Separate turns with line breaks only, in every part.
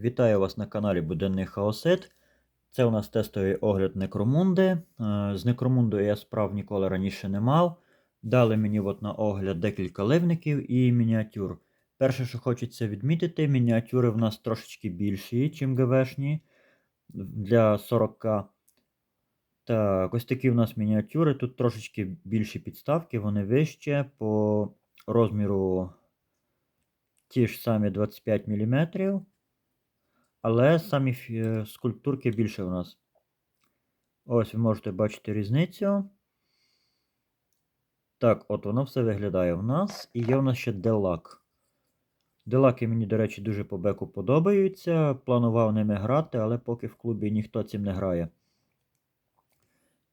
Вітаю вас на каналі Буденний Хаосит. Це у нас тестовий огляд Некромунди. Е, З Некромундою я справ ніколи раніше не мав. Дали мені от на огляд декілька ливників і мініатюр. Перше, що хочеться відмітити, мініатюри в нас трошечки більші, ніж ГВшні для 40. Так, ось такі в нас мініатюри. Тут трошечки більші підставки, вони вище по розміру ті ж самі 25 мм. Але самі скульптурки більше у нас. Ось ви можете бачити різницю. Так, от воно все виглядає в нас. І є у нас ще делак. Делаки мені, до речі, дуже по беку подобаються. Планував ними грати, але поки в клубі ніхто цим не грає.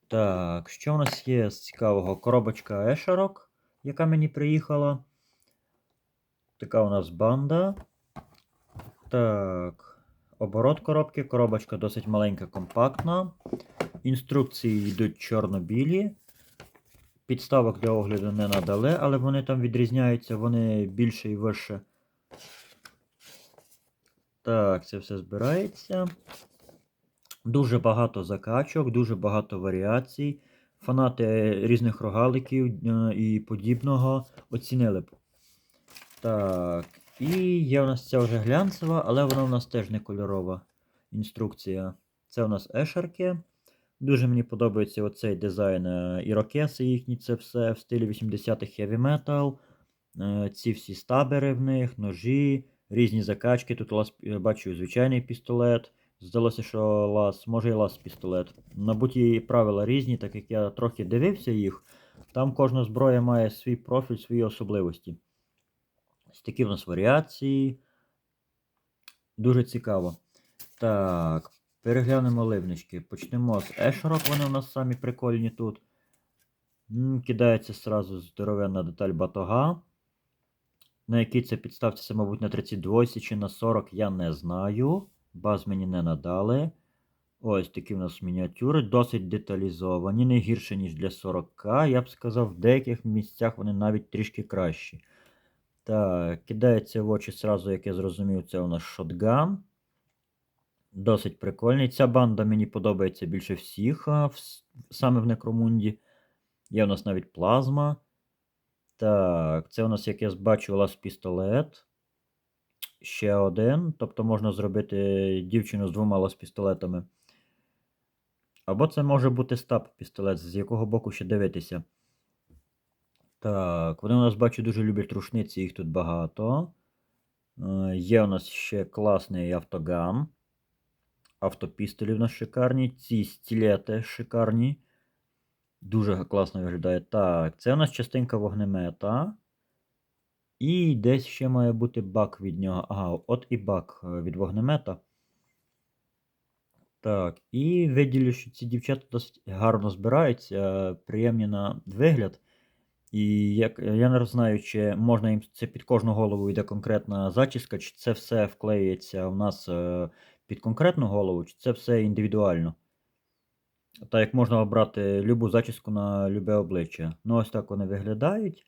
Так, що у нас є з цікавого? Коробочка Ешерок, яка мені приїхала. Така у нас банда. Так. Оборот коробки. Коробочка досить маленька, компактна. Інструкції йдуть чорно-білі. Підставок для огляду не надали, але вони там відрізняються, вони більше і вище. Так, це все збирається. Дуже багато закачок, дуже багато варіацій. Фанати різних рогаликів е, і подібного оцінили б. Так, і є у нас ця вже глянцева, але вона у нас теж не кольорова інструкція. Це у нас ешерки. Дуже мені подобається оцей дизайн е, ірокеси їхні, це все в стилі 80-х heavy metal. Е, Ці всі стабери в них, ножі, різні закачки. Тут лас, я бачу звичайний пістолет. Здалося, що лас, може і лас пістолет. Мабуть, і правила різні, так як я трохи дивився їх. Там кожна зброя має свій профіль, свої особливості. Ось такі в нас варіації. Дуже цікаво. Так, переглянемо ливнички. Почнемо з Ешерок, вони у нас самі прикольні тут. Кидається сразу здоровенна деталь батога. На якій це підставці, це, мабуть, на 32 чи на 40, я не знаю. Баз мені не надали. Ось такі в нас мініатюри, досить деталізовані, не гірше, ніж для 40. Я б сказав, в деяких місцях вони навіть трішки кращі. Так, кидається в очі сразу, як я зрозумів, це у нас шотган. Досить прикольний. Ця банда мені подобається більше всіх, саме в Некромунді. Є у нас навіть плазма. Так, це у нас, як я бачу, лас пістолет. Ще один. Тобто можна зробити дівчину з двома лас пістолетами. Або це може бути стаб пістолет, з якого боку ще дивитися. Так, вони у нас бачу дуже люблять рушниці, їх тут багато. Е, Є у нас ще класний автоган. Автопістолі в нас шикарні. Ці стілети шикарні. Дуже класно виглядає. Так, це у нас частинка вогнемета. І десь ще має бути бак від нього. Ага, от і бак е, від вогнемета. Так, і виділю, що ці дівчата досить гарно збираються, приємні на вигляд. І як я не знаю, чи можна їм це під кожну голову йде конкретна зачіска, чи це все вклеюється в нас е, під конкретну голову, чи це все індивідуально. Так як можна обрати любу зачіску на любе обличчя. Ну, ось так вони виглядають.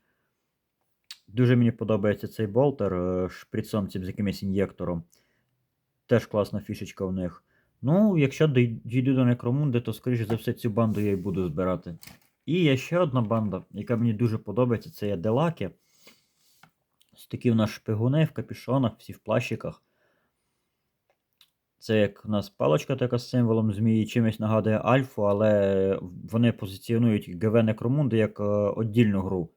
Дуже мені подобається цей болтер е, шприцом цим з якимось ін'єктором. Теж класна фішечка в них. Ну, якщо дій- дійду до Некромунди, то, скоріше за все, цю банду я і буду збирати. І є ще одна банда, яка мені дуже подобається, це є Делаки. Ось такі в нас шпигуни в капюшонах, всі в плащиках. Це як у нас паличка така з символом змії, чимось нагадує Альфу, але вони позиціонують ГВ Некромунди як е, віддільну гру.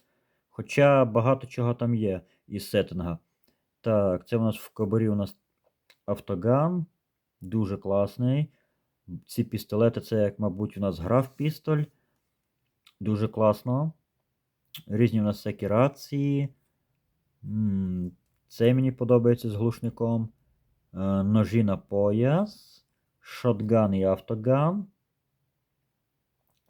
Хоча багато чого там є із сеттинга. Так, це у нас в кобурі у нас автоган. Дуже класний. Ці пістолети, це як, мабуть, у нас гра в пістоль. Дуже класно. Різні у нас всякі рації. Це мені подобається з глушником. Е, Ножі на пояс. Шотган і автоган.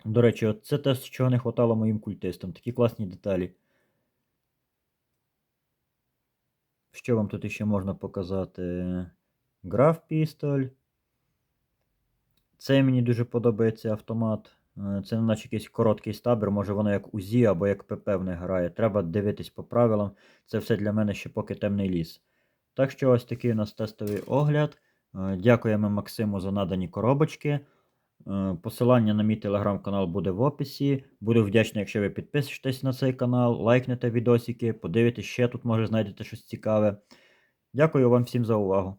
До речі, це те, чого не хватало моїм культистам. Такі класні деталі. Що вам тут ще можна показати? Граф пістоль. Це мені дуже подобається автомат. Е, Це наче якийсь короткий стабер, може воно як УЗІ або як ПП в них грає. Треба дивитись по правилам. Це все для мене ще поки темний ліс. Так що ось такий у нас тестовий огляд. Е, Дякуємо Максиму за надані коробочки. Е, Посилання на мій телеграм-канал буде в описі. Буду вдячний, якщо ви підпишетесь на цей канал, лайкнете відосики, подивитесь ще тут, може знайдете щось цікаве. Дякую вам всім за увагу.